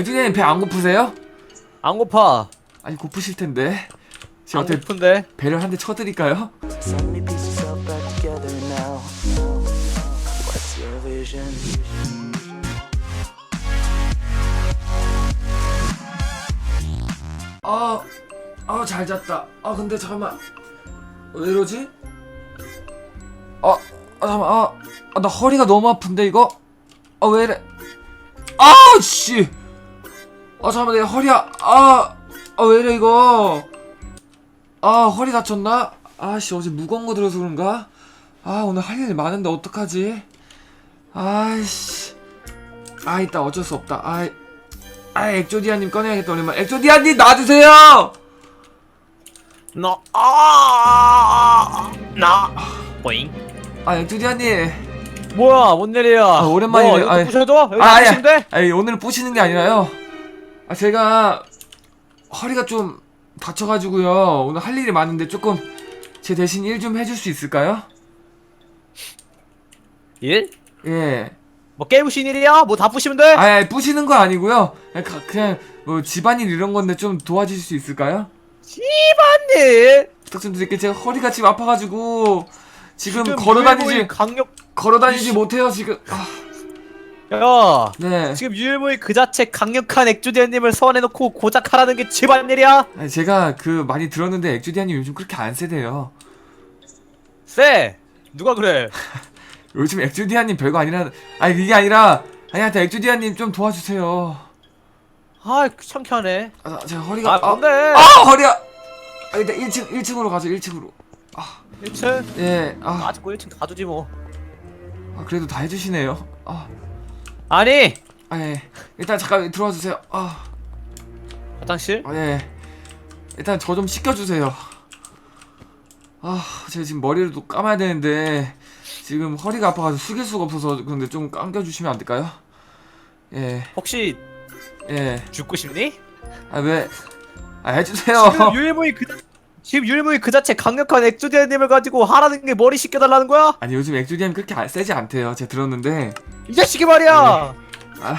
엑주디님 배 안 고프세요? 안 고파. 아니 고프실 텐데 제가 안 어떻게 고픈데. 배를 한 대 쳐드릴까요? 아, 아, 잘 잤다. 아, 근데 잠깐만. 왜 이러지? 아, 아, 잠깐만. 아, 아, 나 허리가 너무 아픈데, 이거? 아, 왜 이래? 아, 씨! 아, 잠깐만, 내 허리야. 아, 아, 왜 이래, 이거? 아, 허리 다쳤나? 아, 씨, 어제 무거운 거 들어서 그런가? 아, 오늘 할 일이 많은데, 어떡하지? 아이씨. 아, 이따 어쩔 수 없다. 아이. 아, 엑조디아님 꺼내야겠다, 오랜만. 엑조디아님 놔주세요! 나, 아, 나, 보잉. 아, 엑조디아님. 뭐야, 뭔 일이야? 아, 오랜만이네. 뭐, 이거 아이. 부셔줘? 여기 아, 아, 아니, 부시면 돼? 아니, 오늘은 뿌시는 게 아니라요. 아, 제가 허리가 좀 다쳐가지고요. 오늘 할 일이 많은데 조금 제 대신 일 좀 해줄 수 있을까요? 일? 예. 뭐 깨부신 일이야? 뭐 다 부시면 돼? 아, 아니, 뿌시는 거 아니고요. 그냥, 가- 그냥 뭐 집안일 이런 건데 좀 도와주실 수 있을까요? 집안일? 부탁 좀 드릴게요. 제가 허리가 지금 아파가지고 지금, 걸어다니지 강력, 걸어다니지 못해요 지금. 아, 야, 네. 지금 유일무이 그 자체 강력한 액주대원님을 소환해놓고 고작 하라는 게 집안일이야? 아니, 제가 그 많이 들었는데 엑주디아님 요즘 그렇게 안 세대요. 쎄! 누가 그래? 요즘 엑주디아님 별거 아니라 아니 그게 아니라 아니 하여튼 엑주디아님 좀 도와주세요. 아, 귀찮게 하네. 아, 나- 제가 허리가 아, 뭔데? 아, 허리야. 아 일단 1층 1층으로 가죠 1층으로. 1층? 예. 아, 아직 고 1층 가두지 뭐. 아 그래도 다 해주시네요. 아, 아니! 아 예. 일단 잠깐 들어와 주세요. 아, 화장실? 아 예. 일단 저 좀 씻겨 주세요. 아, 제가 지금 머리를 또 감아야 되는데 지금 허리가 아파가지고 숙일 수가 없어서 그런데 좀 감겨 주시면 안 될까요? 예, 혹시 예. 죽고 싶니? 아 왜? 아 해주세요. 지금 유일무이 그 지금 유일무이 그 자체 강력한 액주대원님을 가지고 하라는 게 머리 씻겨달라는 거야? 아니 요즘 엑주디아님 그렇게 안- 세지 않대요. 제가 들었는데. 이 자식이 말이야! 아,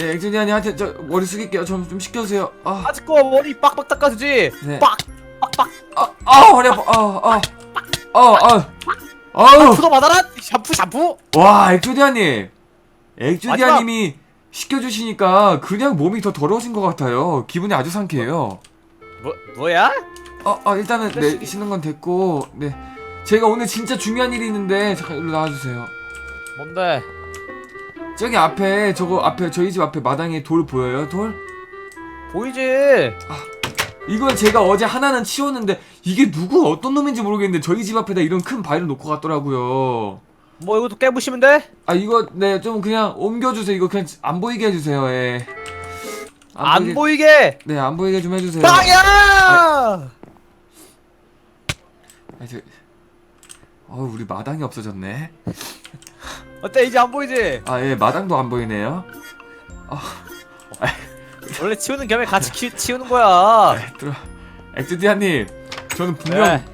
예, 엑주디아님한테 저 머리 숙일게요. 좀좀 시켜주세요. 아, 아직 거 머리 빡빡 닦아주지? 네. 빡! 빡빡! 아, 아 허리 아파. 아, 아, 아, 아, 아우. 푸도 받아라! 샴푸 샴푸! 와, 엑주디아님. 엑주디아님이 시켜주시니까 그냥 몸이 더 더러워진 것 같아요. 기분이 아주 상쾌해요. 뭐, 뭐야? 아, 아 일단은 네. 쉬는 건 됐고, 네. 제가 오늘 진짜 중요한 일이 있는데 잠깐 일로 나와주세요. 뭔데? 저기 앞에 저거 앞에 저희 집 앞에 마당에 돌 보여요? 돌? 보이지? 이건 제가 어제 하나는 치웠는데 이게 누구 어떤 놈인지 모르겠는데 저희 집 앞에다 이런 큰 바위를 놓고 갔더라고요. 뭐 이것도 깨부시면 돼? 아 이거 네 좀 그냥 옮겨주세요. 이거 그냥 안 보이게 해주세요. 예. 안 보이게! 네, 안 보이게 좀 해주세요. 빵이야! 아, 저... 어, 우리 마당이 없어졌네. 어때 이제 안 보이지? 아, 예, 마당도 안 보이네요. 원래 치우는 겸에 같이 키, 치우는 거야 네, 들어. 엑스디아님, 저는 분명 네.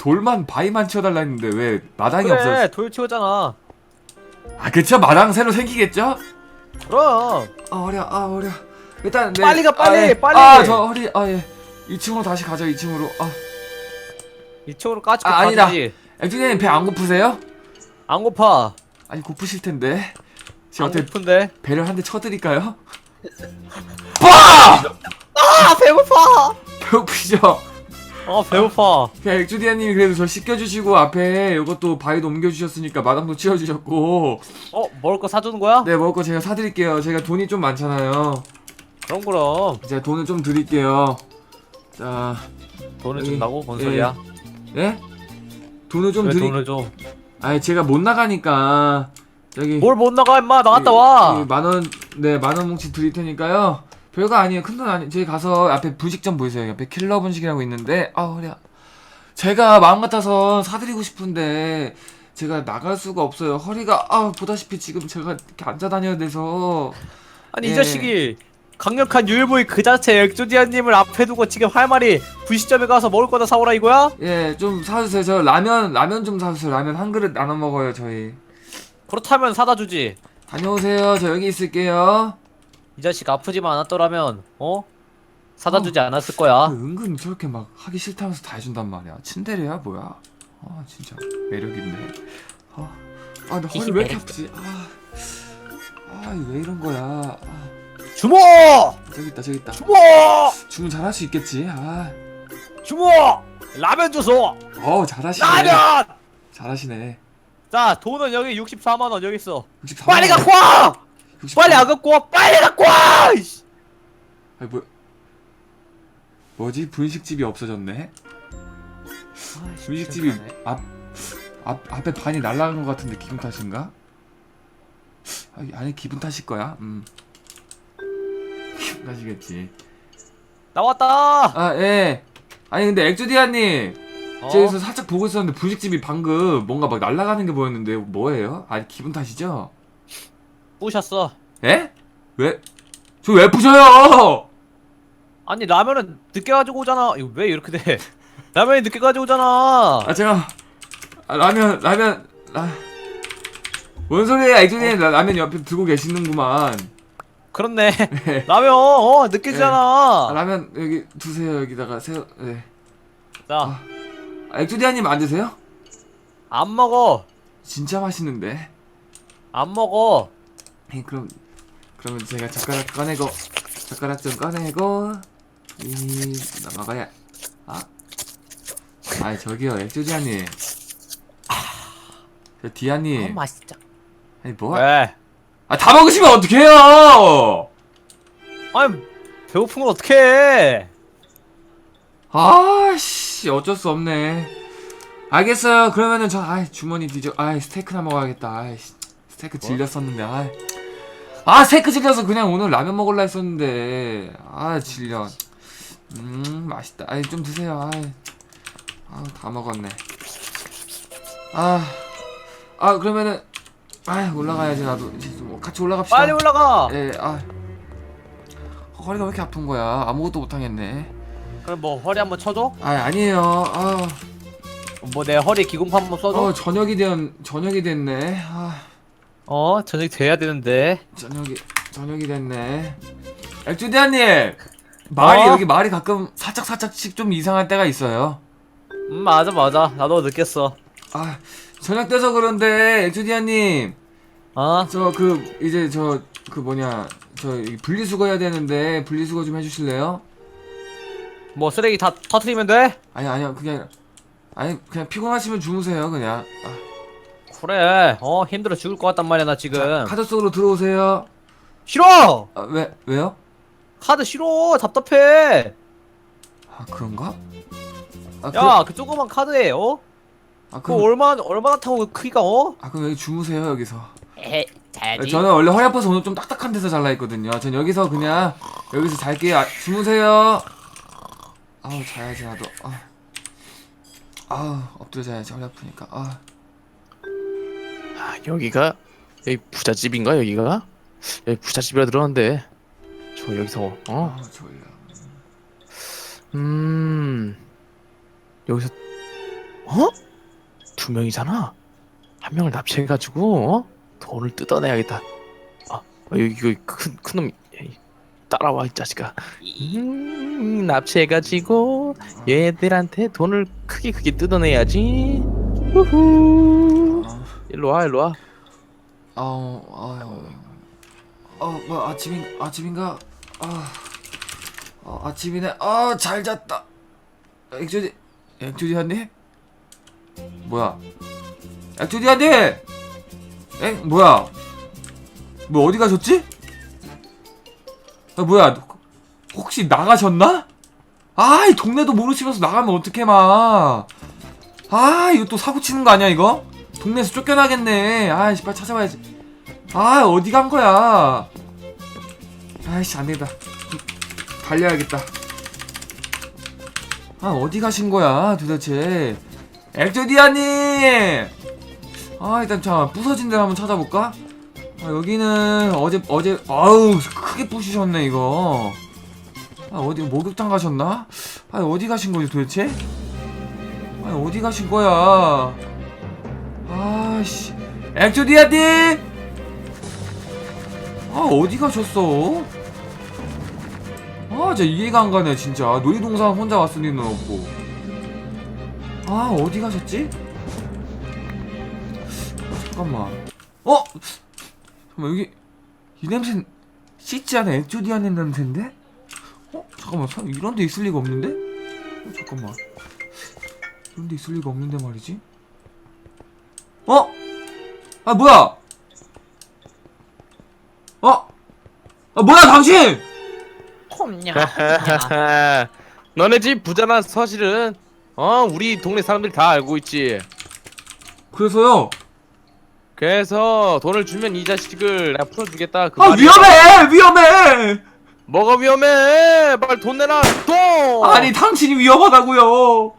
돌만 바위만 치워달라 했는데 왜 마당이 그래 없어졌? 돌 치우잖아 아, 그쵸? 마당 새로 생기겠죠? 그럼 아, 허리야, 아, 허리야. 일단 네. 빨리 가, 빨리, 아, 예. 빨리. 아, 저 허리, 아, 예. 2층으로 다시 가죠, 2층으로. 아, 이쪽으로 까짓고 아, 아니다. 엑스디아님 배 안 고프세요? 안 고파 아니 고프실 텐데. 제가 안 어떻게 고픈데 배를 한 대 쳐드릴까요? 빠! 아 배고파 배고프시죠? 아 배고파 그냥 엑주디아님이 그래도 저 씻겨주시고 앞에 이것도 바위도 옮겨주셨으니까 마당도 치워주셨고 어 먹을 거 사주는 거야? 네 먹을 거 제가 사드릴게요 제가 돈이 좀 많잖아요 그럼 그럼 제가 돈을 좀 드릴게요 자 돈을 여기, 준다고? 뭔 예. 소리야? 예? 돈을 좀 왜 드리 돈을 줘? 아니 제가 못 나가니까. 여기 뭘 못 나가 임마. 나갔다 와. 만원 네 만 원 뭉치 드릴 테니까요. 별거 아니에요. 큰 돈 아니 저기 가서 앞에 분식점 보이세요? 옆에 킬러 분식이라고 있는데. 아 허리야. 제가 마음 같아서 사드리고 싶은데 제가 나갈 수가 없어요. 허리가 아 보다시피 지금 제가 이렇게 앉아 다녀야 돼서. 아니 예. 이 자식이 강력한 유일무이 그 자체 엑조디아님을 앞에 두고 지금 할 말이 분식점에 가서 먹을 거다 사오라 이거야? 예 좀 사주세요 저 라면 라면 좀 사주세요 라면 한 그릇 나눠 먹어요 저희 그렇다면 사다 주지 다녀오세요 저 여기 있을게요 이 자식 아프지만 않았더라면 어? 사다 주지 않았을 거야. 은근 저렇게 막 하기 싫다면서 다 해준단 말이야. 친데레야 뭐야? 아 진짜 매력 있네. 아, 아, 나 허리 왜 이렇게 아프지? 아, 아, 왜 이런 거야? 아, 주모! 저기 있다, 저기 있다. 주모! 주문 잘할 수 있겠지? 아, 주모! 라면 주소! 어, 잘하시네. 라면! 잘하시네. 자, 돈은 여기 64만 원 여기 있어. 64만 빨리 원. 갖고 와! 64만 빨리 원. 안 갖고 와! 빨리 갖고 와! 이씨. 아니 뭐 뭐지 분식집이 없어졌네. 분식집이 앞, 앞 앞에 반이 날라간 것 같은데 기분 탓인가? 아, 아니 기분 탓일 거야. 음. 탓이겠지. 나왔다! 아 예. 아니 근데 엑조디아님 어? 저기서 살짝 보고 있었는데 분식집이 방금 뭔가 막 날아가는 게 보였는데 뭐예요? 아니 기분 탓이죠? 부셨어. 에? 왜? 저 왜 부셔요? 아니 라면은 늦게 가지고 오잖아. 이거 왜 이렇게 돼? 라면이 늦게 가지고 오잖아. 아 제가 아, 라면 라면 라... 뭔 소리야 엑조디아님 라- 라면 옆에 들고 계시는구만 그렇네. 라면 어 늦게 아, 주잖아. 라면 여기 두세요 여기다가 세요 네. 자, 아, 엑조디아님 안 드세요? 안 먹어. 진짜 맛있는데 안 먹어. 에 그럼 그러면 제가 젓가락 꺼내고 젓가락 좀 꺼내고 이 넘어가야 아 아이 저기요 엑조디아님 저 디아님 맛있다. 아니 뭐 왜? 아 다 먹으시면 어떡해요? 아니 배고픈 걸 어떻게 해? 아씨 어쩔 수 없네. 알겠어요. 그러면은 저 아이 주머니 뒤져 아이 스테이크나 먹어야겠다. 아이 씨, 스테이크 질렸었는데 아이. 아 스테이크 질려서 그냥 오늘 라면 먹을라 했었는데. 아 질려. 음 맛있다. 아이 좀 드세요. 아이. 아 다 먹었네. 아. 아 그러면은 아 올라가야지 나도 이제 좀 같이 올라갑시다 빨리 올라가. 예, 아 허리가 왜 이렇게 아픈 거야 아무것도 못 하겠네 그럼 뭐 허리 한번 쳐줘? 아 아니에요. 아, 뭐 내 허리 기공판 한번 써줘? 어 저녁이 된 저녁이 됐네. 아 어 저녁 돼야 되는데. 저녁이 저녁이 됐네. 액주대한님 말이 어? 여기 말이 가끔 살짝 살짝씩 좀 이상할 때가 있어요. 음 맞아 맞아. 나도 느꼈어. 아 저녁 돼서 그런데 액주대한님 어? 저 그 이제 저 그 뭐냐 저 이 분리수거 해야 되는데 분리수거 좀 해주실래요? 뭐 쓰레기 다 터트리면 돼? 아니 아니요 그게 아니라 아니 그냥 피곤하시면 주무세요 그냥. 아, 그래. 어 힘들어 죽을 것 같단 말이야 나 지금. 카드 속으로 들어오세요. 싫어. 아, 왜 왜요? 카드 싫어. 답답해. 아 그런가? 아, 야그 조그만 카드에 어? 아, 그거 그럼, 얼마나 얼마나 타고 그 크기가 어? 아, 그럼 여기 주무세요, 여기서. 에 자야지. 저는 원래 허리 아파서 오늘 좀 딱딱한 데서 잘라 있거든요. 전 여기서 그냥, 여기서 잘게요. 아, 주무세요. 아우, 자야지, 나도. 아. 아우, 엎드려 자야지, 허리 아프니까. 아. 아, 여기가 여기 부잣집인가 여기가? 여기 부잣집이라 들었는데 저 여기서 어? 아우, 졸려. 음 여기서 어? 두 명이잖아 한 명을 납치해가지고 어? 돈을 뜯어내야겠다 아 어, 여기 여기 큰 큰놈 따라와 이 자식아 음 납치해가지고 얘들한테 돈을 크게 크게 뜯어내야지 우후 아, 일로 와 일로 와 아우, 아유. 어, 뭐, 아침인, 아침인가? 아. 어, 아침이네. 아, 잘 잤다. 액주디, 액주디 한님? 뭐야? 액주디 한님! 에? 뭐야? 뭐 어디 가셨지? 아, 뭐야? 혹시 나가셨나? 아, 이 동네도 모르시면서 나가면 어떡해, 마. 아, 이거 또 사고 치는 거 아니야, 이거? 동네에서 쫓겨나겠네. 아이씨, 빨리 찾아봐야지. 아, 어디 간 거야? 아이씨, 안 되겠다. 달려야겠다. 아, 어디 가신 거야, 도대체? 엑조디아님! 아, 일단 잠깐 부서진 데를 한번 찾아볼까? 아, 여기는 어제, 어제, 아우, 크게 부시셨네, 이거. 아, 어디, 목욕탕 가셨나? 아, 어디 가신 거지, 도대체? 아, 어디 가신 거야? 아씨 엑조디아님 아 어디 가셨어? 진짜 이해가 안 가네 진짜 놀이동산 혼자 왔을 리는 없고 아 어디 가셨지? 잠깐만 어? 잠깐만 여기 이 냄새는 씻지 않은 엑조디아는 냄새인데? 어? 잠깐만 사- 이런 데 있을 리가 없는데? 어, 잠깐만 이런 데 있을 리가 없는데 말이지 어? 아 뭐야 어? 아 뭐야 당신 너네 집 부자란 사실은 어 우리 동네 사람들이 다 알고 있지. 그래서요 그래서 돈을 주면 이 자식을 내가 풀어주겠다. 그 아 말이야. 위험해 위험해 뭐가 위험해? 빨리 돈 내놔. 돈. 아니 당신이 위험하다고요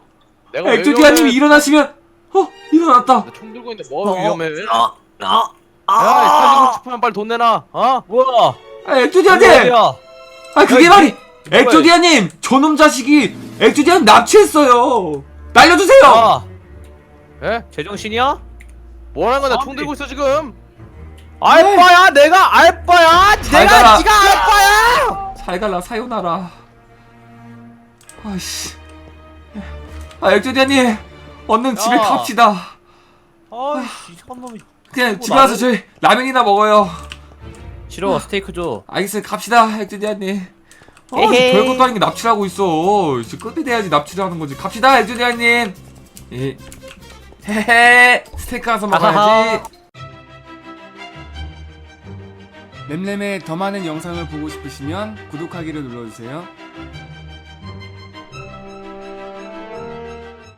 내가 왜 엑조디아님이 위험해? 일어나시면 어 일어났다 나총 들고 있는데 뭐가 위험해? 아, 아, 야, 살리고 싶으면 빨리 돈 내놔. 어? 뭐야? 아 엑조디아님 어디야? 아 그게 야, 말이 뭐야, 엑조디아님 저놈 자식이 엑조디아님 납치했어요 날려주세요 아, 예? 제정신이야? 뭐라는 거야? 나총 아니. 들고 있어 지금. 알바야, 내가 알바야, 잘 내가 가라. 네가 알바야. 살갈라 사요나라 아이씨 아 엑조디아님 얼른 집에 야. 갑시다 아이씨, 이상한 놈이. 그냥 뭐 집에 가서 나를- 저희 라면이나 먹어요 싫어, 스테이크 줘. 알겠어요 갑시다 엑조디아님 어, 에헤이. 별것도 아닌 게 납치를 하고 있어 이제 끝이 돼야지 납치를 하는 거지 갑시다 엑조디아님 예. 헤헤 스테이크 가서 먹어야지 아하하. 램램의 더 많은 영상을 보고 싶으시면 구독하기를 눌러주세요